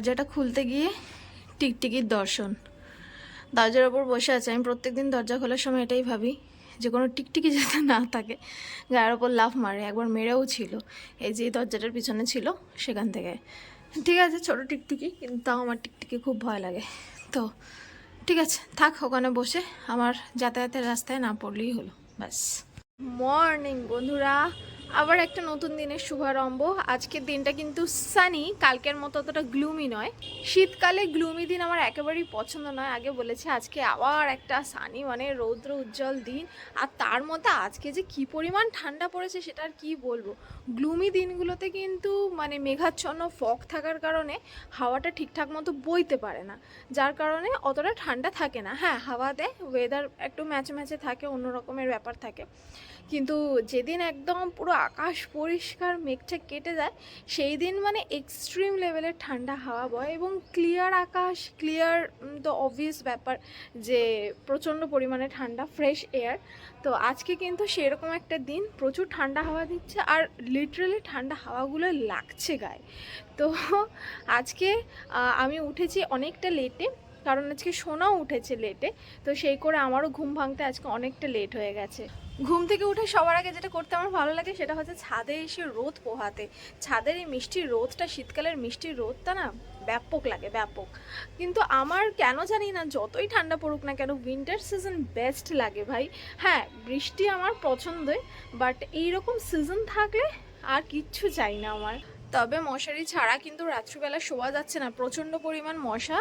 দরজাটা খুলতে গিয়ে টিকটিকির দর্শন। দরজার ওপর বসে আছে। আমি প্রত্যেকদিন দরজা খোলার সময় এটাই ভাবি যে কোনো টিকটিকি যাতে না থাকে, গায়ের ওপর লাফ মারে। একবার মেরেও ছিল। এই যে দরজাটার পিছনে ছিল সেখান থেকে। ঠিক আছে, ছোটো টিকটিকি, কিন্তু তাও আমার টিকটিকি খুব ভয় লাগে। তো ঠিক আছে, থাক, ওখানে বসে আমার যাতায়াতের রাস্তায় না পড়লেই হলো। ব্যাস। মর্নিং বন্ধুরা। আবার একটা নতুন দিনের শুভারম্ভ। আজকের দিনটা কিন্তু সানি কালকের মতো অতটা গ্লুমি নয়। শীতকালে গ্লুমি দিন আমার একেবারেই পছন্দ নয়। আগে বলেছে আজকে আবার একটা সানি মানে রৌদ্র উজ্জ্বল দিন। আর তার মধ্যে আজকে যে কি পরিমাণ ঠান্ডা পড়েছে সেটা আর কী বলব? গ্লুমি দিনগুলোতে কিন্তু মানে মেঘাচ্ছন্ন ফগ থাকার কারণে হাওয়াটা ঠিকঠাক মতো বইতে পারে না। যার কারণে অতটা ঠান্ডা থাকে না। হ্যাঁ হাওয়া দেয় ওয়েদার একটু ম্যাচে ম্যাচে থাকে, অন্য রকমের ব্যাপার থাকে। কিন্তু যেদিন একদম পুরো আকাশ পরিষ্কার, মেঘটা কেটে যায়, সেই দিন মানে এক্সট্রিম লেভেলের ঠান্ডা হাওয়া বয় এবং ক্লিয়ার আকাশ ক্লিয়ার তো অবভিয়াস ব্যাপার যে প্রচণ্ড পরিমাণে ঠান্ডা ফ্রেশ এয়ার তো আজকে কিন্তু সেরকম একটা দিন, প্রচুর ঠান্ডা হাওয়া দিচ্ছে আর লিটারালি ঠান্ডা হাওয়াগুলো লাগছে গায়ে। তো আজকে আমি উঠেছি অনেকটা লেটে কারণ আজকে সোনাও উঠেছে লেটে তো সেই করে আমারও ঘুম ভাঙতে আজকে অনেকটা লেট হয়ে গেছে। ঘুম থেকে উঠে সবার আগে যেটা করতে আমার ভালো লাগে সেটা হচ্ছে ছাদে এসে রোদ পোহাতে। ছাদের এই মিষ্টি রোদটা, শীতকালের মিষ্টি রোদটা না ব্যাপক লাগে, ব্যাপক। কিন্তু আমার কেন জানি না, যতই ঠান্ডা পড়ুক না কেন উইন্টার সিজন বেস্ট লাগে ভাই। হ্যাঁ বৃষ্টি আমার পছন্দই বাট এইরকম সিজন থাকলে আর কিচ্ছু চাই না আমার। তবে মশারি ছাড়া কিন্তু রাত্রিবেলা শোয়া যাচ্ছে না। প্রচণ্ড পরিমাণ মশা।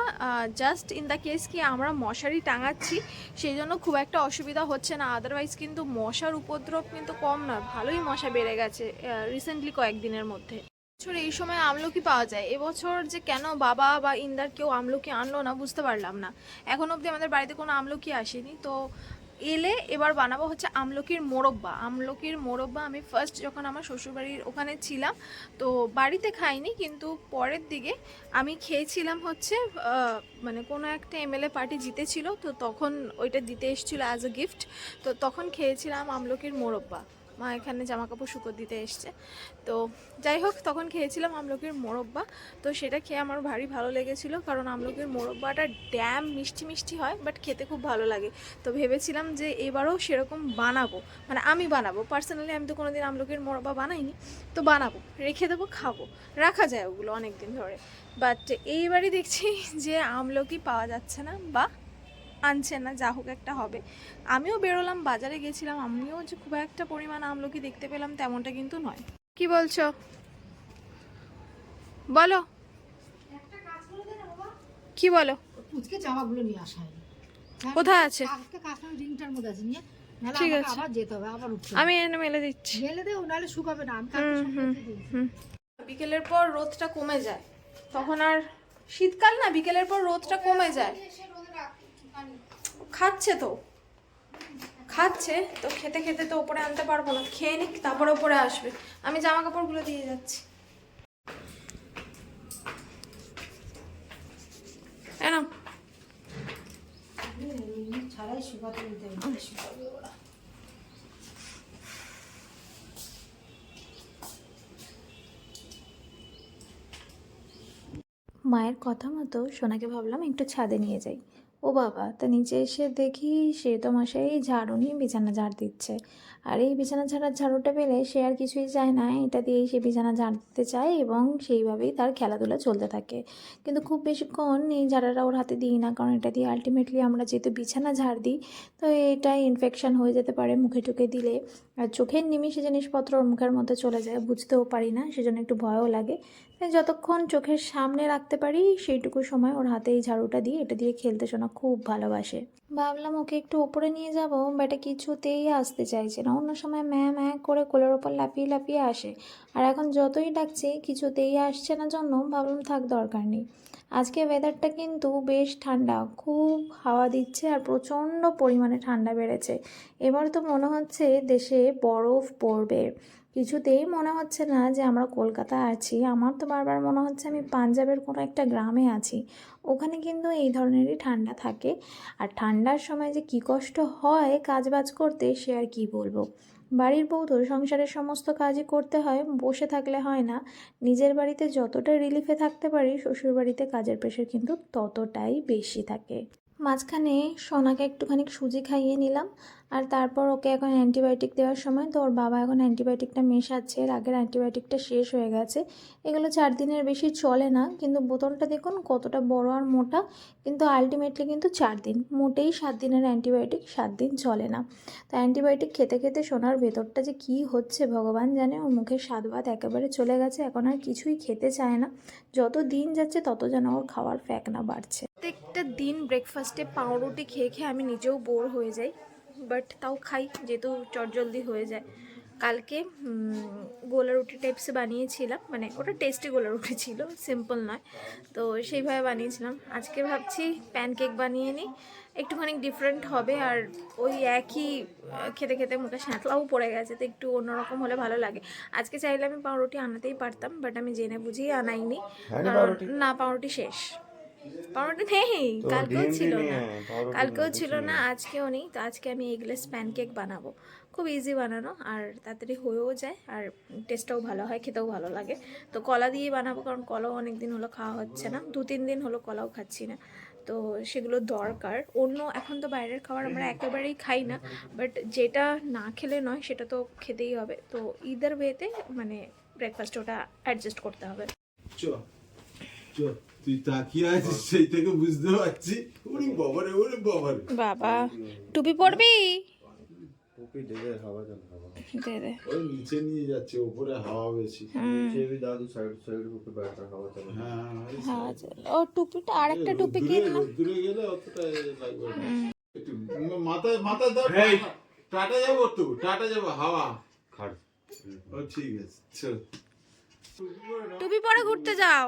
জাস্ট ইন দ্য কেস কি আমরা মশারি টাঙাচ্ছি, সেই জন্য খুব একটা অসুবিধা হচ্ছে না। আদারওয়াইজ কিন্তু মশার উপদ্রব কিন্তু কম নয়। ভালোই মশা বেড়ে গেছে রিসেন্টলি কয়েকদিনের মধ্যে। বছর এই সময় আমলকি পাওয়া যায়। এবছর যে কেন বাবা বা ইন্দার কেউ আমলকি আনলো না বুঝতে পারলাম না। এখন অবধি আমাদের বাড়িতে কোনো আমলকি আসেনি। তো এলে এবার বানাবো হচ্ছে আমলকির মোরব্বা। আমলকির মোরব্বা আমি ফার্স্ট যখন আমার শ্বশুরবাড়ির ওখানে ছিলাম, তো বাড়িতে খাইনি কিন্তু পরের দিকে আমি খেয়েছিলাম হচ্ছে মানে কোনো একটা এমএলএ পার্টি জিতেছিল, তো তখন ওইটা দিতে এসেছিল অ্যাজ আ গিফট তো তখন খেয়েছিলাম আমলকির মোরব্বা। মা এখানে জামা কাপড় শুকো দিতে এসছে। তো যাই হোক, তখন খেয়েছিলাম আমলকির মোরব্বা। তো সেটা খেয়ে আমার ভারী ভালো লেগেছিল কারণ আমলকির মোরব্বাটা ড্যাম মিষ্টি মিষ্টি হয় বাট খেতে খুব ভালো লাগে। তো ভেবেছিলাম যে এবারও সেরকম বানাবো। মানে আমি বানাবো। পার্সোনালি আমি তো কোনোদিন আমলকির মোরব্বা বানাইনি। তো বানাবো, রেখে দেবো, খাব। রাখা যায় ওগুলো অনেক দিন ধরে। বাট এইবারই দেখছি যে আমলকি পাওয়া যাচ্ছে না বা আনছে না যা হোক একটা হবে। আমিও বেরোলাম বাজারে গেছিলাম আমিও যে খুব একটা পরিমাণ আমলকি দেখতে পেলাম তেমনটা কিন্তু নয়। কি বলছো? বলো। কি বলো? পুচকে জামাগুলো নিয়ে আসা হয় কোথায় আছে? রিংটার মধ্যে আছে নিয়ে। ঠিক আছে। আবার যেতে হবে আবার আমি এনে মেলে দিচ্ছি। গেলে দেও নাহলে শুকাবে না। আমি হুম, হুম, হুম। বিকেলের পর রোদটা কমে যায়। তখন আর শীতকাল না বিকেলের পর রোদটা কমে যায়। খাচ্ছে তো। খাচ্ছে, তো খেতে খেতে তো ওপরে আনতে পারব না। খেয়ে নিক, তারপর ওপরে আসবে। আমি জামা কাপড়গুলো দিয়ে যাচ্ছি। ছাড়াই। মায়ের কথা মতো সোনাকে ভাবলাম একটু ছাদে নিয়ে যাই। ও বাবা, তা নিচে এসে দেখি সে তো মশাই ঝাড়ু নিয়ে বিছানা ঝাড় দিচ্ছে। আর এই বিছানা ঝাড়ার ঝাড়ুটা পেলে সে আর কিছুই চায় না। এটা দিয়েই সে বিছানা ঝাড় দিতে চায় এবং সেইভাবেই তার খেলাধুলা চলতে থাকে। কিন্তু খুব বেশিক্ষণ এই ঝাড়াটা ওর হাতে দিই না, কারণ এটা দিয়ে আলটিমেটলি আমরা যেহেতু বিছানা ঝাড় দিই, তো এটা ইনফেকশন হয়ে যেতে পারে মুখে টুকে দিলে। আর চোখের নিমিষে জিনিসপত্র ওর মুখের মধ্যে চলে যায়, বুঝতেও পারি না, সেজন্য একটু ভয়ও লাগে। যতক্ষণ চোখের সামনে রাখতে পারি, সেইটুকু সময় ওর হাতে এই ঝাড়ুটা দিয়ে এটা দিয়ে খেলতে শোনা খুব ভালোবাসে। ভাবলাম ওকে একটু ওপরে নিয়ে যাব, বাট কিছুতেই আসতে চাইছে না। অন্য সময় ম্যা ম্যা করে কোলের ওপর লাফিয়ে লাফিয়ে আসে। আর এখন যতই ডাকছে, কিছুতেই আসছে না জন্য ভাবলাম থাক, দরকার নেই। আজকে ওয়েদারটা কিন্তু বেশ ঠান্ডা, খুব হাওয়া দিচ্ছে আর প্রচণ্ড পরিমাণে ঠান্ডা বেড়েছে। এবার তো মনে হচ্ছে দেশে বরফ পড়বে। কিছুতেই মনে হচ্ছে না যে আমরা কলকাতা আছি। আমার তো বারবার মনে হচ্ছে আমি পাঞ্জাবের কোনো একটা গ্রামে আছি। ওখানে কিন্তু এই ধরনেরই ঠান্ডা থাকে। আর ঠান্ডার সময় যে কী কষ্ট হয় কাজ বাজ করতে, সে আর কি বলব? বাড়ির বউ তো সংসারের সমস্ত কাজই করতে হয়, বসে থাকলে হয় না। নিজের বাড়িতে যতটা রিলিফে থাকতে পারি শ্বশুর বাড়িতে কাজের প্রেশার কিন্তু ততটাই বেশি থাকে। মাঝখানে সোনাকে একটুখানি সুজি খাইয়ে নিলাম। আর তারপর ওকে এখন অ্যান্টিবায়োটিক দেওয়ার সময়, তো ওর বাবা এখন অ্যান্টিবায়োটিকটা মেশাচ্ছে, এর আগের অ্যান্টিবায়োটিকটা শেষ হয়ে গেছে। এগুলো চার দিনের বেশি চলে না, কিন্তু বোতলটা দেখুন কতটা বড় আর মোটা, কিন্তু আলটিমেটলি কিন্তু চার দিন, মোটেই সাত দিনের অ্যান্টিবায়োটিক সাত দিন চলে না। তো অ্যান্টিবায়োটিক খেতে খেতে সোনার ভেতরটা যে কী হচ্ছে ভগবান জানে, ওর মুখের স্বাদ ভাত একেবারে চলে গেছে, এখন আর কিছুই খেতে চায় না। যত দিন যাচ্ছে তত যেন ওর খাওয়ার ফ্যাকনা বাড়ছে। প্রত্যেকটা দিন ব্রেকফাস্টে পাউরুটি খেয়ে খেয়ে আমি নিজেও বোর হয়ে যাই। বাট তাও খাই যেহেতু চটজলদি হয়ে যায়। কালকে গোলা রুটি টাইপস বানিয়েছিলাম মানে ওটা টেস্টি গোলা রুটি ছিল সিম্পল নয়। তো সেইভাবে বানিয়েছিলাম। আজকে ভাবছি প্যানকেক বানিয়ে নিই। একটুখানি ডিফারেন্ট হবে আর ওই একই খেতে খেতে মুখে স্যাঁতলাও পড়ে গেছে তো একটু অন্যরকম হলে ভালো লাগে। আজকে চাইলে আমি পাউরুটি আনাতেই পারতাম বাট আমি জেনে বুঝিয়ে আনাইনি। না পাউরুটি শেষ। পাউরুটি নেই কালকেও ছিল না। কালকেও ছিল না আজকেও নেই তো আজকে আমি এগলেস প্যানকেক বানাবো। খুব ইজি বানানো আর তাড়াতাড়ি হয়েও যায় আর টেস্টটাও ভালো হয় খেতেও ভালো লাগে। তো কলা দিয়ে বানাবো কারণ কলাও অনেক দিন হলো খাওয়া হচ্ছে না দু তিন দিন হলো কলাও খাচ্ছি না। তো সেগুলো দরকার। অন্য এখন তো বাইরের খাবার আমরা একেবারেই খাই না বাট যেটা না খেলে নয় সেটা তো খেতেই হবে। তো ইদার ওয়েতে মানে ব্রেকফাস্ট ওটা অ্যাডজাস্ট করতে হবে। চ চ তুই তাকিয়ে সেই থেকে বুঝতে পারছি। ওরে বাবারে বাবারে বাবা টুপি পরবি? টুপি ডেগে হাওয়া যেন হাওয়া। দে দে। ওই নিচে নিয়ে যাচ্ছে উপরে হাওয়া বেশি। নিচে দাদু সাইড সাইড উপরে হাওয়া চলে। হ্যাঁ হ্যাঁ ও টুপিটা আরেকটা টুপি কিনলাম দূরে গেলে অতটা লাগবে না। মাথায় মাথায় দাও টাটা যাব তো টাটা যাব হাওয়া। খাড় ও ঠিক আছে চল। টুপি পরে ঘুরতে যাও।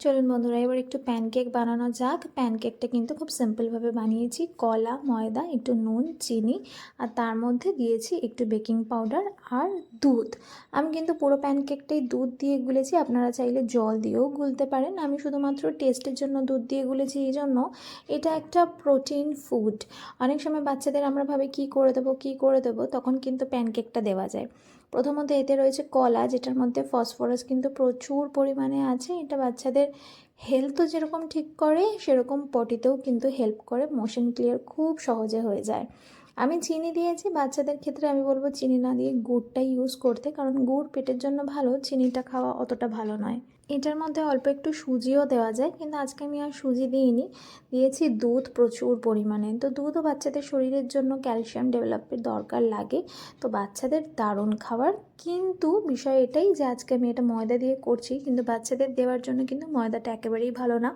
চলুন বন্ধুরা, এবার একটু প্যানকেক বানানো যাক। প্যানকেকটা কিন্তু খুব সিম্পলভাবে বানিয়েছি। কলা, ময়দা, একটু নুন, চিনি, আর তার মধ্যে দিয়েছি একটু বেকিং পাউডার আর দুধ। আমি কিন্তু পুরো প্যানকেকটাই দুধ দিয়ে গুলেছি। আপনারা চাইলে জল দিয়েও গুলতে পারেন। আমি শুধুমাত্র টেস্টের জন্য দুধ দিয়ে গুলেছি, এই জন্য এটা একটা প্রোটিন ফুড অনেক সময় বাচ্চাদের আমরা ভাবে, কী করে দেবো, কী করে দেবো? তখন কিন্তু প্যানকেকটা দেওয়া যায়। প্রথমত এতে রয়েছে কলা, যেটার মধ্যে ফসফরাস কিন্তু প্রচুর পরিমাণে আছে। এটা বাচ্চাদের হেলথও যেরকম ঠিক করে, সেরকম পটিতেও কিন্তু হেল্প করে মোশন ক্লিয়ার খুব সহজে হয়ে যায়। আমি চিনি দিয়েছি, বাচ্চাদের ক্ষেত্রে আমি বলব চিনি না দিয়ে গুড়টাই ইউজ করতে, কারণ গুড় পেটের জন্য ভালো, চিনিটা খাওয়া অতটা ভালো নয়। এটার মধ্যে অল্প একটু সুজিও দেওয়া যায়, কিন্তু আজকে আমি আর সুজি দিইনি। দিয়েছি দুধ প্রচুর পরিমাণে। তো দুধও বাচ্চাদের শরীরের জন্য ক্যালসিয়াম ডেভেলপের দরকার লাগে। তো বাচ্চাদের দারুণ খাবার। কিন্তু বিষয় এটাই যে আজকে আমি এটা ময়দা দিয়ে করছি, কিন্তু বাচ্চাদের দেওয়ার জন্য কিন্তু ময়দাটা একেবারেই ভালো না।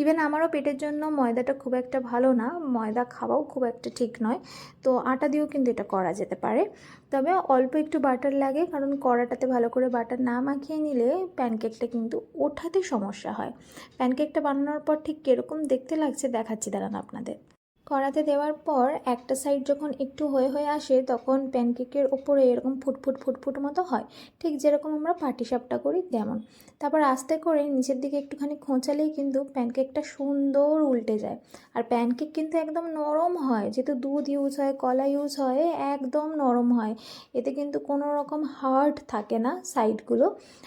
ইভেন আমারও পেটের জন্য ময়দাটা খুব একটা ভালো না, ময়দা খাওয়াও খুব একটা ঠিক নয়। তো আটা দিয়েও কিন্তু এটা করা যেতে পারে। তবে অল্প একটু বাটার লাগে, কারণ কড়াটাতে ভালো করে বাটার না মাখিয়ে নিলে প্যানকেকটা কিন্তু ওঠাতে সমস্যা হয়। প্যানকেকটা বানানোর পর ঠিক কীরকম দেখতে লাগছে, দেখাচ্ছি দাঁড়ান আপনাদের। কড়াতে দেওয়ার পর একটা সাইড যখন একটু হয়ে হয়ে আসে, তখন প্যানকেকের ওপরে এরকম ফুটফুট ফুটফুট মতো হয়। ঠিক যেরকম আমরা পাটিসাপটা করি তেমন। তারপর আস্তে করে নিচের দিকে একটুখানি খোঁচালেই কিন্তু প্যানকেকটা সুন্দর উল্টে যায়। আর প্যানকেক কিন্তু একদম নরম হয়, যেহেতু দুধ ইউজ হয়, কলা ইউজ হয়, একদম নরম হয়। এতে কিন্তু কোনো রকম হার্ড থাকে না সাইডগুলো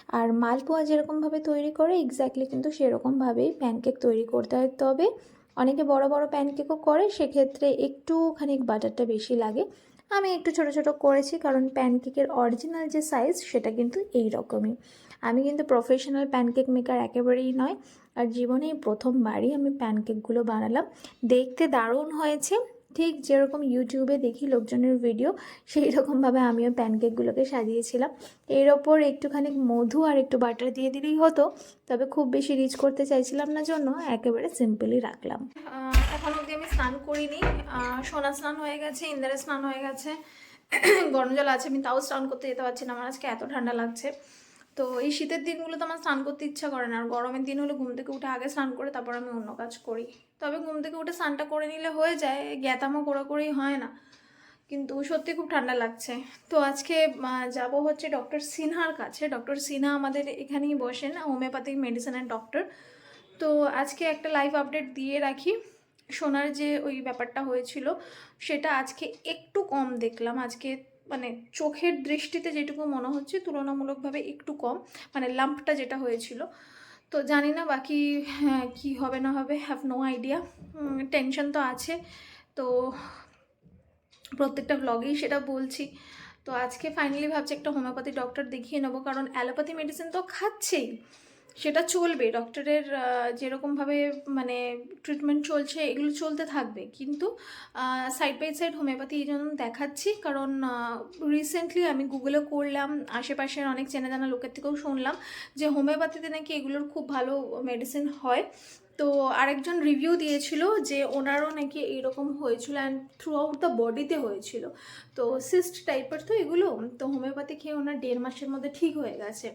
আর মালপোয়া যেরকমভাবে তৈরি করে এক্স্যাক্টলি কিন্তু সেরকমভাবেই প্যানকেক তৈরি করতে হয়। তবে অনেকে বড় বড় প্যানকেকও করে, সেক্ষেত্রে একটুখানি বাটারটা বেশি লাগে। আমি একটু ছোট ছোট করেছি, কারণ প্যানকেকের অরিজিনাল যে সাইজ সেটা কিন্তু এই রকমই আমি কিন্তু প্রফেশনাল প্যানকেক মেকার একেবারেই নয়। আর জীবনেই প্রথমবারই আমি প্যানকেকগুলো বানালাম। দেখতে দারুণ হয়েছে। ঠিক যেরকম ইউটিউবে দেখি লোকজনের ভিডিও সেই রকমভাবে আমিও প্যানকেকগুলোকে সাজিয়েছিলাম। এর ওপর একটুখানি মধু আর একটু বাটার দিয়ে দিলেই হতো, তবে খুব বেশি রিচ করতে চাইছিলাম না জন্য একেবারে সিম্পলি রাখলাম। এখন অবধি আমি স্নান করিনি। সোনা স্নান হয়ে গেছে, ইন্দারা স্নান হয়ে গেছে। গরম জল আছে, আমি তাও স্নান করতে যেতে পারছি না, আমার আজকে এত ঠান্ডা লাগছে। তো এই শীতের দিনগুলোতে আমার স্নান করতে ইচ্ছা করে না। আর গরমের দিন হলে ঘুম থেকে উঠে আগে স্নান করে তারপর আমি অন্য কাজ করি। তবে ঘুম থেকে উঠে স্নানটা করে নিলে হয়ে যায় গ্যাতামো করে করেই হয় না। কিন্তু সত্যি খুব ঠান্ডা লাগছে। তো আজকে যাব হচ্ছে ডক্টর সিনহার কাছে। ডক্টর সিনহা আমাদের এখানেই বসেন হোমিওপ্যাথিক মেডিসিনের ডক্টর। তো আজকে একটা লাইভ আপডেট দিয়ে রাখি। সোনার যে ওই ব্যাপারটা হয়েছিল, সেটা আজকে একটু কম দেখলাম। আজকে মানে চোখের দৃষ্টিতে যেটুকু মনে হচ্ছে তুলনামূলকভাবে একটু কম মানে লাম্পটা যেটা হয়েছিল। তো জানি না বাকি হ্যাঁ, কি হবে না হবে হ্যাভ নো আইডিয়া টেনশন তো আছে। তো প্রত্যেকটা ব্লগেই সেটা বলছি। তো আজকে ফাইনালি ভাবছি একটা হোমিওপ্যাথি ডক্টর দেখিয়ে নেব কারণ অ্যালোপ্যাথি মেডিসিন তো খাচ্ছেই। সেটা চলবে ডক্টরের যেরকমভাবে মানে ট্রিটমেন্ট চলছে, এগুলো চলতে থাকবে। কিন্তু সাইড বাই সাইড হোমিওপ্যাথি এই জন্য দেখাচ্ছি। কারণ রিসেন্টলি আমি গুগলে করলাম, আশেপাশের অনেক চেনা জানা লোকের থেকেও শুনলাম যে হোমিওপ্যাথিতে নাকি এগুলোর খুব ভালো মেডিসিন হয়। তো আরেকজন রিভিউ দিয়েছিল যে ওনারও নাকি এইরকম হয়েছিল অ্যান্ড থ্রু আউট দ্য বডিতে হয়েছিল। তো সিস্ট টাইপের তো এগুলো, তো হোমিওপ্যাথি খেয়ে ওনার দেড় মাসের মধ্যে ঠিক হয়ে গেছে।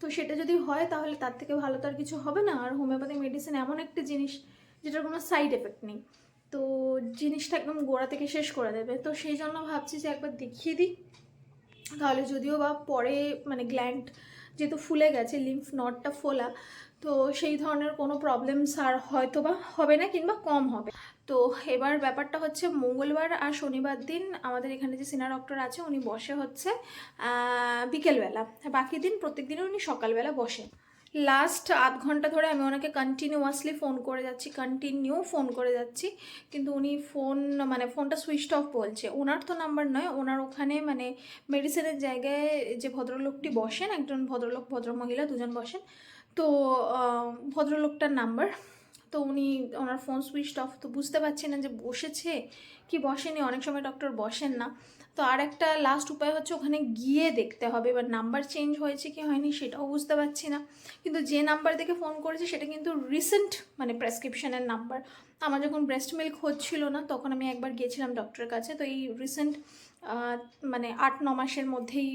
তো সেটা যদি হয় তাহলে তার থেকে ভালো তো আর কিছু হবে না। আর হোমিওপ্যাথি মেডিসিন এমন একটা জিনিস যেটার কোনো সাইড এফেক্ট নেই। তো জিনিসটা একদম গোড়া থেকে শেষ করে দেবে। তো সেই জন্য ভাবছি যে একবার দেখিয়ে দিই। তাহলে যদিও বা পরে মানে গ্ল্যান্ড যেহেতু ফুলে গেছে লিম্ফ নটটা ফোলা তো সেই ধরনের কোনো প্রবলেমস আর হয়তো বা হবে না কিংবা কম হবে। তো এবার ব্যাপারটা হচ্ছে মঙ্গলবার আর শনিবার দিন আমাদের এখানে যে সিনা ডক্টর আছে উনি বসে হচ্ছে বিকেলবেলা। বাকি দিন প্রত্যেক দিনই উনি সকালবেলা বসে লাস্ট আধ ঘণ্টা ধরে আমি ওনাকে কন্টিনিউয়াসলি ফোন করে যাচ্ছি কন্টিনিউ ফোন করে যাচ্ছি। কিন্তু উনি ফোন মানে ফোনটা সুইচ অফ বলছে। ওনার তো নাম্বার নয়, ওনার ওখানে মানে মেডিসিনের জায়গায় যে ভদ্রলোকটি বসেন, একজন ভদ্রলোক, ভদ্রমহিলা দুজন বসেন তো ভদ্রলোকটার নাম্বার তো উনি ওনার ফোন সুইচ অফ তো বুঝতে পারছি না যে বসেছে কি বসেনি, অনেক সময় ডক্টর বসেন না। তো আর একটা লাস্ট উপায় হচ্ছে ওখানে গিয়ে দেখতে হবে, এবার নাম্বার চেঞ্জ হয়েছে কি হয়নি সেটাও বুঝতে পারছি না। কিন্তু যে নাম্বার দেখে ফোন করেছে সেটা কিন্তু রিসেন্ট মানে প্রেসক্রিপশনের নাম্বার আমার যখন ব্রেস্ট মিল্ক হচ্ছিল না, তখন আমি একবার গিয়েছিলাম ডক্টরের কাছে, তো এই রিসেন্ট মানে আট, ন মাসের মধ্যেই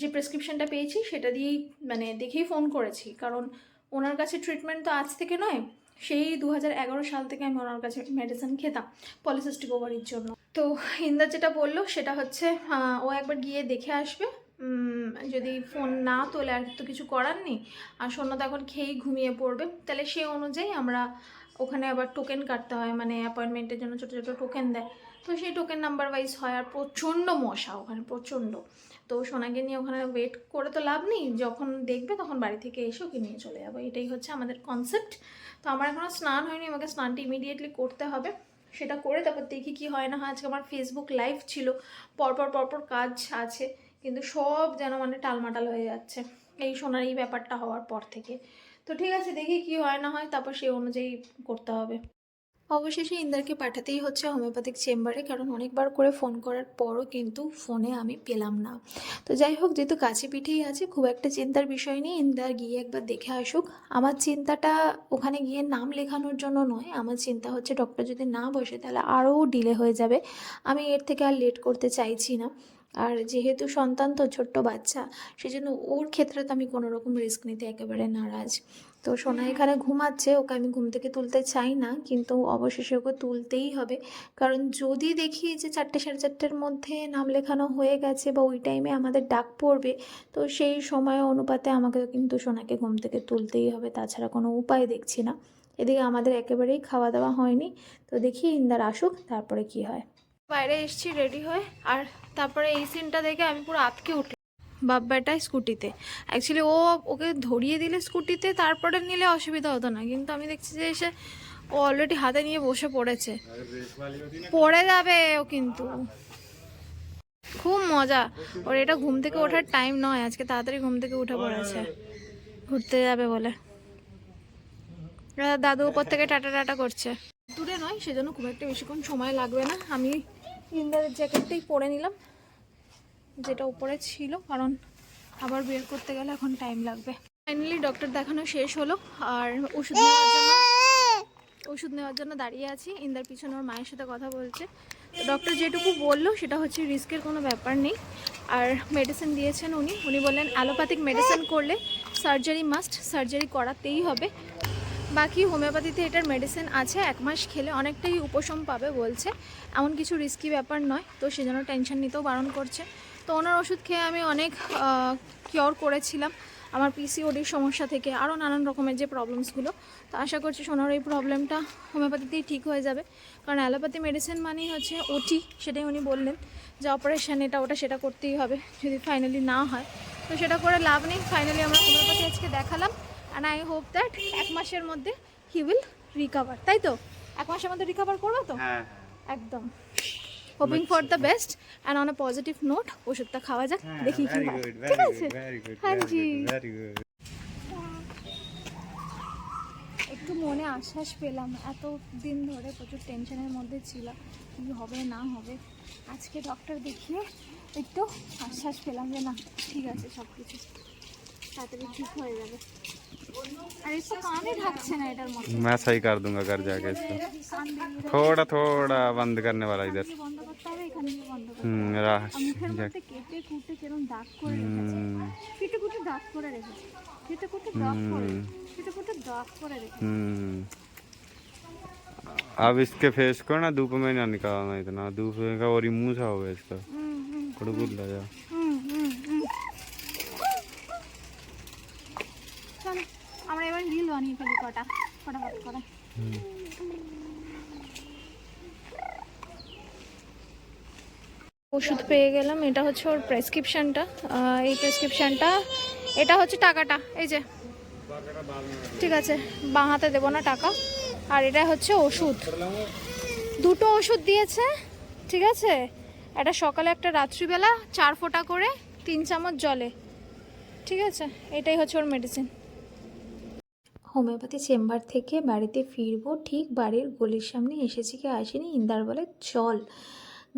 যে প্রেসক্রিপশনটা পেয়েছি সেটা দিয়েই মানে দেখেই ফোন করেছি। কারণ ওনার কাছে ট্রিটমেন্ট তো আজ থেকে নয়, সেই দু হাজার এগারো সাল থেকে আমি ওনার কাছে মেডিসিন খেতাম পলিসিস্টিক ওভারির জন্য। তো ইন্দার যেটা বলল, সেটা হচ্ছে ও একবার গিয়ে দেখে আসবে। যদি ফোন না তোলে আর তো কিছু করার নেই, আর সন্ধ্যা তো এখন খেয়েই ঘুমিয়ে পড়বে, তাহলে সেই অনুযায়ী আমরা ওখানে আবার টোকেন কাটতে হয় মানে অ্যাপয়েন্টমেন্টের জন্য ছোটো ছোটো টোকেন দেয়। তো সেই টোকেন নাম্বার ওয়াইজ হয় আর প্রচণ্ড মশা ওখানে, প্রচণ্ড। তো সোনাকে নিয়ে ওখানে ওয়েট করে তো লাভ নেই। যখন দেখবে তখন বাড়ি থেকে এসে ওকে নিয়ে চলে যাব। এটাই হচ্ছে আমাদের কনসেপ্ট তো আমার এখনও স্নান হয়নি, আমাকে স্নানটা ইমিডিয়েটলি করতে হবে। সেটা করে তারপর দেখি কি হয় না হয়। আজকে আমার ফেসবুক লাইভ ছিল। পরপর পরপর কাজ আছে। কিন্তু সব যেন মানে টালমাটাল হয়ে যাচ্ছে। এই সোনার এই ব্যাপারটা হওয়ার পর থেকে। তো ঠিক আছে, দেখি কি হয় না হয়। তারপর সেই অনুযায়ী করতে হবে। অবশেষে ইন্দারকে পাঠাতেই হচ্ছে হোমিওপ্যাথিক চেম্বারে কারণ অনেকবার করে ফোন করার পরও কিন্তু ফোনে আমি পেলাম না। তো যাই হোক, যেহেতু কাছে পিঠেই আছে, খুব একটা চিন্তার বিষয় নেই, ইন্দার গিয়ে একবার দেখে আসুক। আমার চিন্তাটা ওখানে গিয়ে নাম লেখানোর জন্য নয়, আমার চিন্তা হচ্ছে ডক্টর যদি না বসে তাহলে আরও ডিলে হয়ে যাবে। আমি এর থেকে আর লেট করতে চাইছি না। আর যেহেতু সন্তান তো ছোট্ট বাচ্চা, সেজন্য ওর ক্ষেত্রে তো আমি কোনো রকম রিস্ক নিতে একেবারে নারাজ। তো সোনা এখানে ঘুমাচ্ছে, ওকে আমি ঘুম থেকে তুলতে চাই না, কিন্তু অবশেষে ওকে তুলতেই হবে। কারণ যদি দেখি যে চারটে সাড়ে চারটের মধ্যে নাম লেখানো হয়ে গেছে বা ওই টাইমে আমাদের ডাক পড়বে, তো সেই সময় অনুপাতে আমাকে কিন্তু সোনাকে ঘুম থেকে তুলতেই হবে, তাছাড়া কোনো উপায় দেখছি না। এদিকে আমাদের একেবারেই খাওয়া দাওয়া হয়নি, তো দেখি ইন্দার আসুক, তারপরে কি হয়। বাইরে এসছি রেডি হয়ে, আর তারপরে এই সিনটা দেখে আমি পুরো আতকে উঠলাম। বাপ বেটায় স্কুটিতে। অ্যাকচুয়ালি ও ওকে ধরিয়ে দিলে স্কুটিতে, তারপরে নিলে অসুবিধা হতো না। কিন্তু আমি দেখছি যে এসে ও অলরেডি হাতে নিয়ে বসে পড়েছে। পড়ে যাবে ও কিন্তু। খুব মজা। ওর এটা ঘুম থেকে ওঠার টাইম নয়। আজকে তাড়াতাড়ি ঘুম থেকে উঠে পড়েছে। ঘুরতে যাবে বলে। দাদু উপর থেকে টাটা টাটা করছে। দূরে নয়, সেজন্য খুব একটা বেশিক্ষণ সময় লাগবে না। আমি ইন্দারের জ্যাকেটটাই পরে নিলাম। যেটা উপরে ছিল, কারণ আবার বের করতে গেলে এখন টাইম লাগবে। ফাইনালি ডক্টর দেখানো শেষ হলো, আর ওষুধ নেওয়ার জন্য ওষুধ নেওয়ার জন্য দাঁড়িয়ে আছি। ইন্দার পিছনে ওর মায়ের সাথে কথা বলছে। ডক্টর যেটুকু বলল, সেটা হচ্ছে রিস্কের কোনো ব্যাপার নেই। আর মেডিসিন দিয়েছেন উনি। উনি বললেন অ্যালোপ্যাথিক মেডিসিন করলে সার্জারি মাস্ট সার্জারি করাতেই হবে। বাকি হোমিওপ্যাথিতে এটার মেডিসিন আছে, এক মাস খেলে অনেকটাই উপশম পাবে বলছে। এমন কিছু রিস্কি ব্যাপার নয়, তো সেজন্য টেনশন নিতেও বারণ করছে। তো ওনার ওষুধ খেয়ে আমি অনেক কিওর করেছিলাম আমার পিসিওডির সমস্যা থেকে আরও নানান রকমের যে প্রবলেমসগুলো তো আশা করছি সোনার এই প্রবলেমটা হোমিওপ্যাথিতেই ঠিক হয়ে যাবে। কারণ অ্যালোপ্যাথি মেডিসিন মানেই হচ্ছে ওটি সেটাই উনি বললেন যে অপারেশান এটা ওটা সেটা করতেই হবে যদি ফাইনালি না হয়। তো সেটা করে লাভ নেই ফাইনালি আমরা হোমিওপ্যাথি আজকে দেখালাম অ্যান্ড আই হোপ দ্যাট এক মাসের মধ্যে হি উইল রিকাভার তাই তো? এক মাসের মধ্যে রিকাভার করব তো? হ্যাঁ। একদম। Hoping for the best and on a positive note ওষুধটা খাওয়া যাক দেখি কি হয় ঠিক আছে হ্যাঁ জি একটু মনে আশ্বাস পেলাম এত দিন ধরে প্রচুর টেনশনের মধ্যে ছিলাম কি হবে না হবে। আজকে ডক্টর দেখিয়ে একটু আশ্বাস পেলাম যে না ঠিক আছে সব কিছু তাড়াতাড়ি ঠিক হয়ে যাবে আর একটু কানে ঢাকছে না এটার মধ্যে मैं सही कर दूंगा घर जाके इसको কান বেরিয়ে थोड़ा थोड़ा बंद करने वाला इधर যাচ্ছে। বন্ধ করতে হবে এখানে গিয়ে বন্ধ করতে হবে हम्म राह আর মুখের মধ্যে কেটে কুটে কেরম দাগ করে রেখেছে हम्म কেটে কুটে দাগ করে রেখেছে কেটে কুটে দাগ করে কেটে কুটে দাগ করে রেখেছে हम्म अब इसके फेस को ना धूप में ना निकालना इतना धूप में का और ही मुंह सा होगा इसका হুম হুম कुड़कुड़ लगा বানিয়ে ফেলি কটা? ফটাফট করে ওষুধ পেয়ে গেলাম এটা হচ্ছে ওর প্রেসক্রিপশনটা এই প্রেসক্রিপশনটা এটা হচ্ছে টাকাটা এই যে। ঠিক আছে বাঁ হাতে দেবো না টাকা। আর এটা হচ্ছে ওষুধ। দুটো ওষুধ দিয়েছে ঠিক আছে? একটা সকালে একটা রাত্রিবেলা চার ফোঁটা করে তিন চামচ জলে। ঠিক আছে এটাই হচ্ছে ওর মেডিসিন হোমিওপ্যাথি চেম্বার থেকে বাড়িতে ফিরবো, ঠিক বাড়ির গলির সামনে এসেছি কি আসেনি? ইন্দার বলে, চল।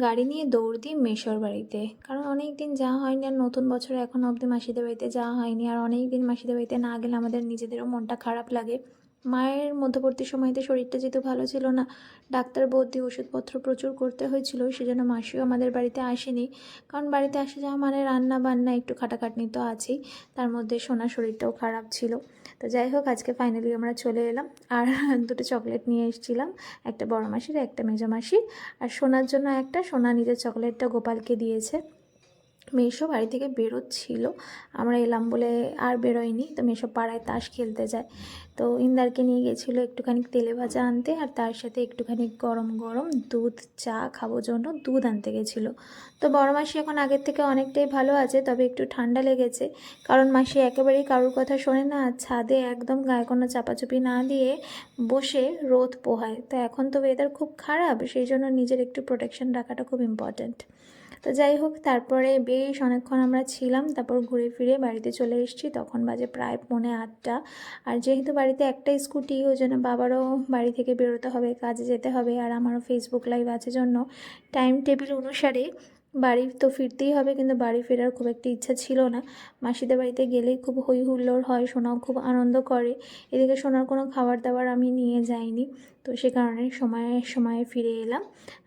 গাড়ি নিয়ে দৌড় দিই মেশোর বাড়িতে। কারণ অনেক দিন যাওয়া হয়নি আর নতুন বছর এখন অবধি মাসিদের বাড়িতে যাওয়া হয়নি। আর অনেক দিন মাসিদের বাড়িতে না গেলে আমাদের নিজেদেরও মনটা খারাপ লাগে। মায়ের মধ্যবর্তী সময়তে শরীরটা যেহেতু ভালো ছিল না, ডাক্তার বৌদি ওষুধপত্র প্রচুর করতে হয়েছিল, সেজন্য মাসিও আমাদের বাড়িতে আসেনি। কারণ বাড়িতে আসে যাওয়া মানে রান্না বান্না একটু খাটাখাটনি তো আছেই, তার মধ্যে সোনার শরীরটাও খারাপ ছিল। তো যাই হোক, আজকে ফাইনালি আমরা চলে এলাম, আর দুটো চকলেট নিয়ে এসেছিলাম, একটা বড় মাসির, একটা মেজো মাসির, আর সোনার জন্য একটা, সোনা নিজের চকলেটটা গোপালকে দিয়েছে। মেশো বাড়ি থেকে বেরোচ্ছিল। আমরা এলাম বলে আর বেরোয়নি। তো মেশো পাড়ায় তাস খেলতে যায়। তো ইন্দারকে নিয়ে গেছিল একটুখানি তেলে ভাজা আনতে আর তার সাথে একটুখানি গরম গরম দুধ চা খাব জন্য দুধ আনতে গেছিল। তো বড় মাসি এখন আগের থেকে অনেকটাই ভালো আছে, তবে একটু ঠান্ডা লেগেছে। কারণ মাসি একেবারেই কারোর কথা শোনে না, ছাদে একদম গায়ে কোনো চাপাচুপি না দিয়ে বসে রোদ পোহায়। তো এখন তো ওয়েদার খুব খারাপ, সেই জন্য নিজের একটু প্রোটেকশন রাখাটা খুব ইম্পর্ট্যান্ট তো যাই হোক, তারপরে বেশ অনেকক্ষণ আমরা ছিলাম, তারপর ঘুরে ফিরে বাড়িতে চলে এসেছি। তখন বাজে প্রায় পৌনে আটটা। আর যেহেতু বাড়িতে একটা স্কুটি, ওই জন্য বাবারও বাড়ি থেকে বেরোতে হবে, কাজে যেতে হবে। আর আমারও ফেসবুক লাইভ আছে জন্য। টাইম টেবিল অনুসারে বাড়ি তো ফিরতেই হবে, কিন্তু বাড়ি ফেরার খুব একটা ইচ্ছা ছিল না। মাসিদের বাড়িতে গেলেই খুব হই হুল্লোড় হয়, সোনাও খুব আনন্দ করে। এদিকে সোনার কোনো খাবার দাবার আমি নিয়ে যাইনি, তো সে কারণে সময়ে সময়ে ফিরে এলাম।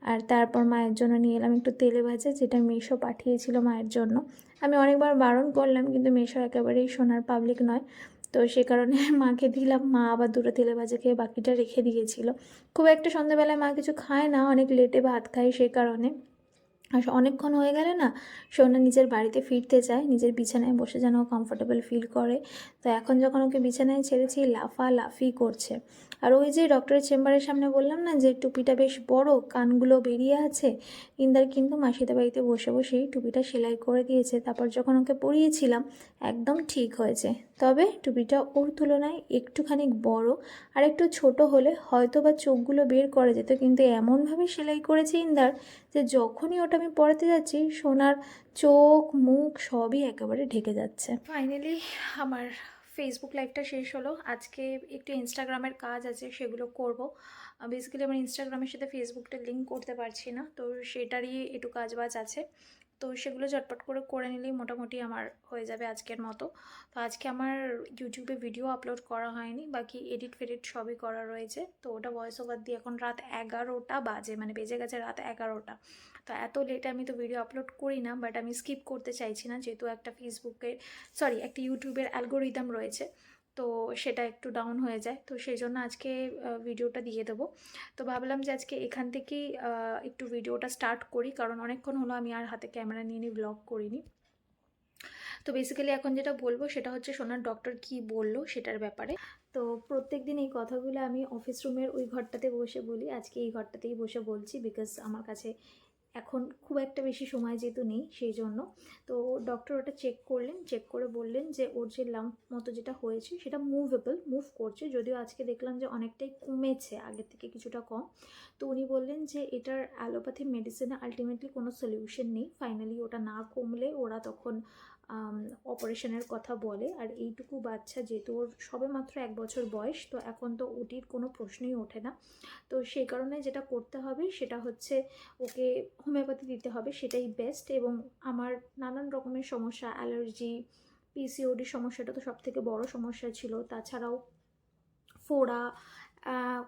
আর তারপর মায়ের জন্য নিয়ে এলাম একটু তেলে ভাজা, যেটা মেশো পাঠিয়েছিল মায়ের জন্য। আমি অনেকবার বারণ করলাম, কিন্তু মেশো একেবারেই সোনার পাবলিক নয়, তো সে কারণে মাকে দিলাম। মা আবার দুটো তেলে ভাজা খেয়ে বাকিটা রেখে দিয়েছিল। খুব একটা সন্ধ্যাবেলায় মা কিছু খায় না, অনেক লেটে ভাত খায় সে কারণে। আর অনেকক্ষণ হয়ে গেলে না সোনা নিজের বাড়িতে ফিরতে চায়, নিজের বিছানায় বসে যেন কমফোর্টেবল ফিল করে। তো এখন যখন ওকে বিছানায় ছেড়েছি, লাফা লাফি করছে। আর ওই যে ডক্টরের চেম্বারের সামনে বললাম না যে টুপিটা বেশ বড়, কানগুলো বেরিয়ে আছে। ইন্দার কিন্তু মাসিদের বাড়িতে বসে বসেই টুপিটা সেলাই করে দিয়েছে। তারপর যখন ওকে পরিয়েছিলাম, একদম ঠিক হয়েছে। তবে টুপিটা ওর তুলনায় একটুখানি বড় আর একটু ছোট হলে হয়তো বা চোখগুলো বের করা যেত। কিন্তু এমনভাবে সেলাই করেছে ইন্দার যে যখনই ওটা আমি পড়াতে যাচ্ছি, সোনার চোখ, মুখ সবই একেবারে ঢেকে যাচ্ছে। ফাইনালি আমার ফেসবুক লাইভটা শেষ হলো। আজকে একটু ইনস্টাগ্রামের কাজ আছে, সেগুলো করব। বেসিক্যালি আমার ইনস্টাগ্রামের সাথে ফেসবুকটা লিঙ্ক করতে পারছি না, তো সেটারই একটু কাজ বাজ আছে। তো সেগুলো ঝটপট করে করে নিলেই মোটামুটি আমার হয়ে যাবে আজকের মতো। তো আজকে আমার ইউটিউবে ভিডিও আপলোড করা হয়নি, বাকি এডিট ফেডিট সবই করা রয়েছে। তো ওটা ভয়েস ওভার দিয়ে এখন রাত এগারোটা বাজে মানে বেজে গেছে রাত এগারোটা। তো এত লেটে আমি তো ভিডিও আপলোড করি না বাট আমি স্কিপ করতে চাইছি না, যেহেতু একটা ফেসবুকের সরি একটা ইউটিউবের অ্যালগোরিদম রয়েছে। তো সেটা একটু ডাউন হয়ে যায়। তো সেই জন্য আজকে ভিডিওটা দিয়ে দেবো। তো ভাবলাম যে আজকে এখান থেকেই একটু ভিডিওটা স্টার্ট করি। কারণ অনেকক্ষণ হলো আমি আর হাতে ক্যামেরা নিয়ে নিয়ে ব্লগ করিনি। তো বেসিক্যালি এখন যেটা বলব সেটা হচ্ছে সোনার ডক্টর কি বলল সেটার ব্যাপারে। তো প্রত্যেক দিন এই কথাগুলো আমি অফিস রুমের ওই ঘরটাতে বসে বলি। আজকে এই ঘরটাতেই বসে বলছি বিকজ আমার কাছে এখন খুব একটা বেশি সময় যেহেতু নেই, সেই জন্য। তো ডক্টর ওটা চেক করলেন চেক করে বললেন যে ওর যে লাম্প মতো যেটা হয়েছে সেটা মুভেবল মুভ করছে। যদিও আজকে দেখলাম যে অনেকটাই কমেছে আগের থেকে কিছুটা কম। তো উনি বললেন যে এটার অ্যালোপ্যাথি মেডিসিনে আলটিমেটলি কোনো সলিউশন নেই। ফাইনালি ওটা না কমলে ওরা তখন অপারেশনের কথা বলে। আর এইটুকু বাচ্চা যেহেতু ওর সবে মাত্র এক বছর বয়স, তো এখন তো ওটির কোনো প্রশ্নই ওঠে না। তো সেই কারণে যেটা করতে হবে সেটা হচ্ছে ওকে হোমিওপ্যাথি দিতে হবে, সেটাই বেস্ট এবং আমার নানান রকমের সমস্যা, অ্যালার্জি পিসিওডি সমস্যাটা তো সব থেকে বড় সমস্যা ছিল। তাছাড়াও ফোড়া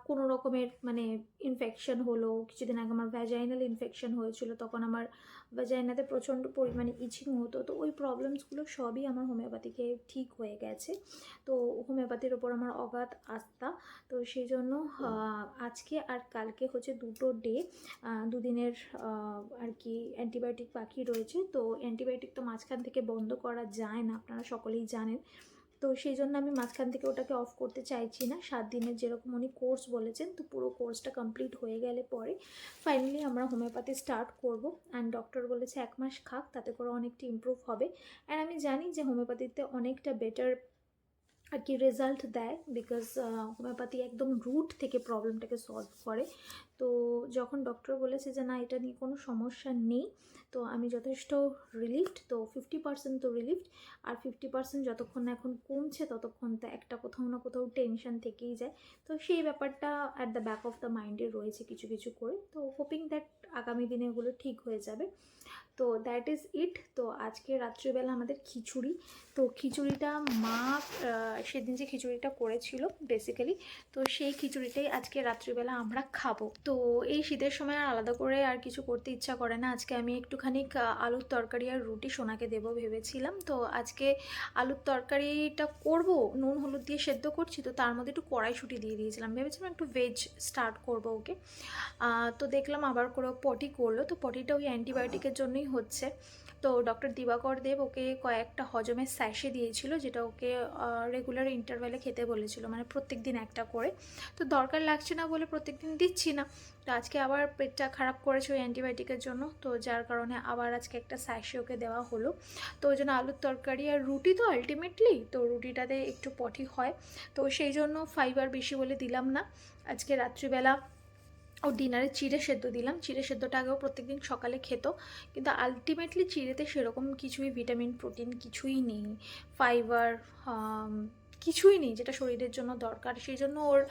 কোনো রকমের মানে ইনফেকশন হলো। কিছুদিন আগে আমার ভ্যাজাইনাল ইনফেকশন হয়েছিল, তখন আমার ভ্যাজাইনাতে প্রচণ্ড পরিমাণে ইচিং হতো তো ওই প্রবলেমসগুলো সবই আমার হোমিওপ্যাথিকে ঠিক হয়ে গেছে। তো হোমিওপ্যাথির ওপর আমার অগাধ আস্থা। তো সেই জন্য আজকে আর কালকে হচ্ছে দুটো ডে দুদিনের আর কি অ্যান্টিবায়োটিক বাকি রয়েছে। তো অ্যান্টিবায়োটিক তো মাঝখান থেকে বন্ধ করা যায় না, আপনারা সকলেই জানেন। তো সেই জন্য আমি মাঝখান থেকে ওটাকে অফ করতে চাইছি না। সাত দিনের যেরকম উনি কোর্স বলেছেন, তো পুরো কোর্সটা কমপ্লিট হয়ে গেলে পরে ফাইনালি আমরা হোমিওপ্যাথি স্টার্ট করব। অ্যান্ড ডক্টর বলেছে এক মাস খাক, তাতে করে অনেকটা ইমপ্রুভ হবে। অ্যান্ড আমি জানি যে হোমিওপ্যাথিতে অনেকটা বেটার আর কি রেজাল্ট দেয় বিকজ হোমিওপ্যাথি একদম রুট থেকে প্রবলেমটাকে সলভ করে। তো যখন ডক্টর বলেছে যে, না, এটা নিয়ে কোনো সমস্যা নেই। তো আমি যথেষ্ট রিলিফড তো ফিফটি পার্সেন্ট তো রিলিফড আর ফিফটি পার্সেন্ট যতক্ষণ না এখন কমছে, ততক্ষণ তো একটা কোথাও না কোথাও টেনশন থেকেই যায়। তো সেই ব্যাপারটা at the back of the মাইন্ডে রয়েছে কিছু কিছু করে। তো হোপিং দ্যাট আগামী দিনে এগুলো ঠিক হয়ে যাবে। তো দ্যাট ইজ ইট তো আজকে রাত্রিবেলা আমাদের খিচুড়ি। তো খিচুড়িটা মা সেদিন যে খিচুড়িটা করেছিল বেসিক্যালি তো সেই খিচুড়িটাই আজকে রাত্রিবেলা আমরা খাব। তো এই শীতের সময় আর আলাদা করে আর কিছু করতে ইচ্ছা করে না। আজকে আমি একটুখানি আলুর তরকারি আর রুটি সোনাকে দেব ভেবেছিলাম। তো আজকে আলুর তরকারিটা করব, নুন, হলুদ দিয়ে সেদ্ধ করছি, তো তার মধ্যে একটু কড়াইশুঁটি দিয়ে দিয়েছিলাম। ভেবেছিলাম একটু ভেজ স্টার্ট করব ওকে। তো দেখলাম আবার করে পটি করল। তো পটিটা ওই অ্যান্টিবায়োটিকের জন্যই হচ্ছে। তো ডক্টর দিবাকর দেব ওকে কয়েকটা হজমের স্যাশে দিয়েছিল, যেটা ওকে রেগুলার ইন্টারভ্যালে খেতে বলেছিল মানে প্রত্যেক দিন একটা করে। তো দরকার লাগছে না বলে প্রত্যেক দিন দিচ্ছি না। তো আজকে আবার পেটটা খারাপ করেছে ওই অ্যান্টিবায়োটিকের জন্য, তো যার কারণে আবার আজকে একটা স্যাশে ওকে দেওয়া হলো। তো ওই জন্য আলুর তরকারি আর রুটি তো আলটিমেটলি তো রুটিটাতে একটু পটি হয়। তো সেই জন্য ফাইবার বেশি বলে দিলাম না। আজকে রাত্রিবেলা ও ডিনারে চিড়ে সেদ্ধ দিলাম। চিড়ে সেদ্ধটা আগেও প্রত্যেকদিন সকালে খেত, কিন্তু আলটিমেটলি চিড়েতে সেরকম কিছুই ভিটামিন প্রোটিন কিছুই নেই। ফাইবার কিছুই নেই যেটা শরীরের জন্য দরকার। সেই জন্য ওর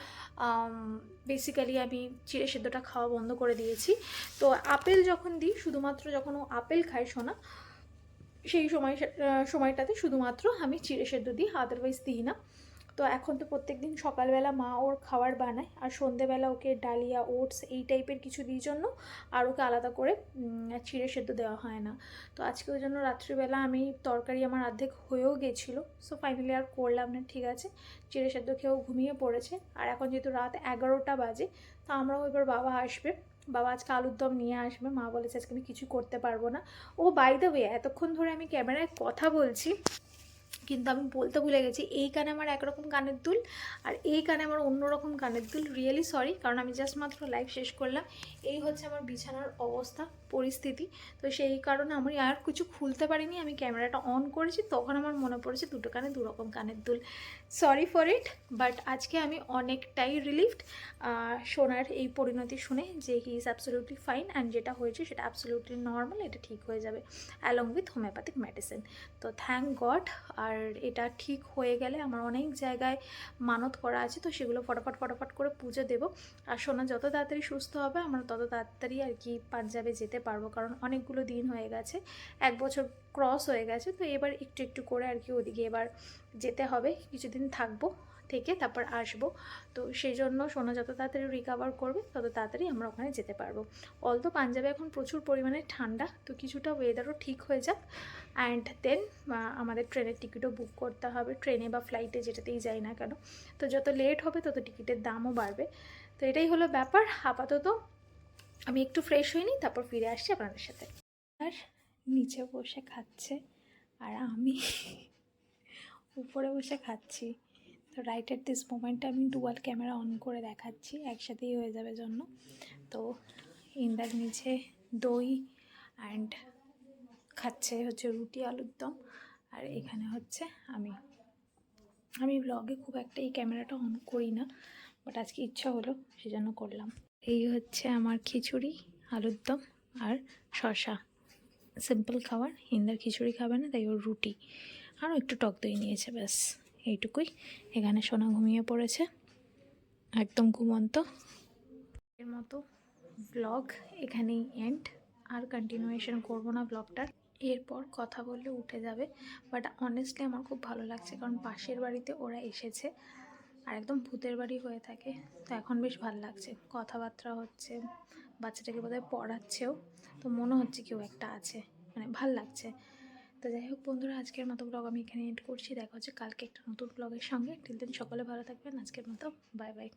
বেসিক্যালি আমি চিড়ে সেদ্ধটা খাওয়া বন্ধ করে দিয়েছি। তো আপেল যখন দিই, শুধুমাত্র যখন ও আপেল খায় শোনা সেই সময় সময়টাতে শুধুমাত্র আমি চিড়ে সেদ্ধ দিই আদারওয়াইজ দিই না। তো এখন তো প্রত্যেক দিন সকালবেলা মা ওর খাবার বানায় আর সন্ধেবেলা ওকে ডালিয়া, ওটস এই টাইপের কিছু দিই জন্য আর ওকে আলাদা করে চিড়ে সেদ্ধ দেওয়া হয় না। তো আজকে ওই জন্য রাত্রিবেলা আমি তরকারি আমার অর্ধেক হয়েও গেছিল সো ফাইনালি আর করলাম না, ঠিক আছে। চিড়ে সেদ্ধ খেয়েও ঘুমিয়ে পড়েছে আর এখন যেহেতু রাত এগারোটা বাজে, তো আমরাও এবার বাবা আসবে। বাবা আজকে আলুর দম নিয়ে আসবে, মা বলেছে আজকে আমি কিছু করতে পারব না। ও বাই দ্য ওয়ে এতক্ষণ ধরে আমি ক্যামেরায় কথা বলছি কিন্তু আমি বলতে ভুলে গেছি, এই কানে আমার একরকম গানের দুল আর এই কানে আমার অন্যরকম কানের দুল রিয়েলি সরি কারণ আমি জাস্ট মাত্র লাইভ শেষ করলাম। এই হচ্ছে আমার বিছানার অবস্থা, পরিস্থিতি। তো সেই কারণে আমি আর কিছু খুলতে পারিনি, আমি ক্যামেরাটা অন করেছি, তখন আমার মনে পড়েছে দুটো কানে দু রকম কানের দুল। সরি ফর ইট বাট আজকে আমি অনেকটাই রিলিফড সোনার এই পরিণতি শুনে যে he is absolutely fine and যেটা হয়েছে সেটা অ্যাবসোলিউটলি নর্মাল এটা ঠিক হয়ে যাবে অ্যালং উইথ হোমিওপ্যাথিক মেডিসিন তো থ্যাংক গড আর এটা ঠিক হয়ে গেলে আমার অনেক জায়গায় মানত করা আছে, তো সেগুলো ফটাফট ফটাফট করে পুজো দেবো। আর সোনা যত তাড়াতাড়ি সুস্থ হবে, আমরা তত তাড়াতাড়ি আর কি পাঞ্জাবে যেতে পারব, কারণ অনেকগুলো দিন হয়ে গেছে, এক বছর ক্রস হয়ে গেছে, তো এবার একটু একটু করে আর কি ওদিকে এবার যেতে হবে, কিছুদিন থাকব। থেকে তারপর আসব। তো সেই জন্য সোনা যত তাড়াতাড়ি রিকাভার করবে, তত তাড়াতাড়ি আমরা ওখানে যেতে পারব। অলতো পাঞ্জাবে এখন প্রচুর পরিমাণে ঠান্ডা, তো কিছুটা ওয়েদারও ঠিক হয়ে যাক। অ্যান্ড দেন আমাদের ট্রেনের টিকিটও বুক করতে হবে। ট্রেনে বা ফ্লাইটে যেটাতেই যাই না কেন। তো যত লেট হবে, তত টিকিটের দামও বাড়বে। তো এটাই হলো ব্যাপার। আপাতত আমি একটু ফ্রেশ হইনি তারপর ফিরে আসছি আপনাদের সাথে। আর নিচে বসে খাচ্ছে। আর আমি উপরে বসে খাচ্ছি। তো রাইট এট দিস মোমেন্টে আমি ডুয়াল ক্যামেরা অন করে দেখাচ্ছি, একসাথেই হয়ে যাবে জন্য। তো ইন্দার নিচে দই অ্যান্ড খাচ্ছে হচ্ছে রুটি, আলুর দম। আর এখানে হচ্ছে আমি। আমি ব্লগে খুব একটা এই ক্যামেরাটা অন করি না বাট আজকে ইচ্ছা হলো, সেজন্য করলাম। এই হচ্ছে আমার খিচুড়ি, আলুর দম আর শশা সিম্পল খাবার, হিন্দার খিচুড়ি খাবে না, তাই ওর রুটি। আরও একটু টক দই নিয়েছে, ব্যাস। এইটুকুই। এখানে সোনা ঘুমিয়ে পড়েছে। একদম ঘুমন্ত। এর মতো ব্লগ এখানেই এন্ড আর কন্টিনিউয়েশন করব না ব্লগটার এরপর কথা বললে উঠে যাবে। বাট অনেস্টলি আমার খুব ভালো লাগছে। কারণ পাশের বাড়িতে ওরা এসেছে। আর একদম ভূতের বাড়ি হয়ে থাকে। তো এখন বেশ ভালো লাগছে। কথাবার্তা হচ্ছে। বাচ্চাটাকে বোধহয় পড়াচ্ছেও। তো মনে হচ্ছে কেউ একটা আছে। মানে ভালো লাগছে। তো যাই হোক বন্ধুরা, আজকের মতো ব্লগ আমি এখানে এন্ড করছি। দেখা হচ্ছে কালকে একটা নতুন ব্লগের সঙ্গে। টিল দিন সকলে ভালো থাকবেন। আজকের মতো বাই বাই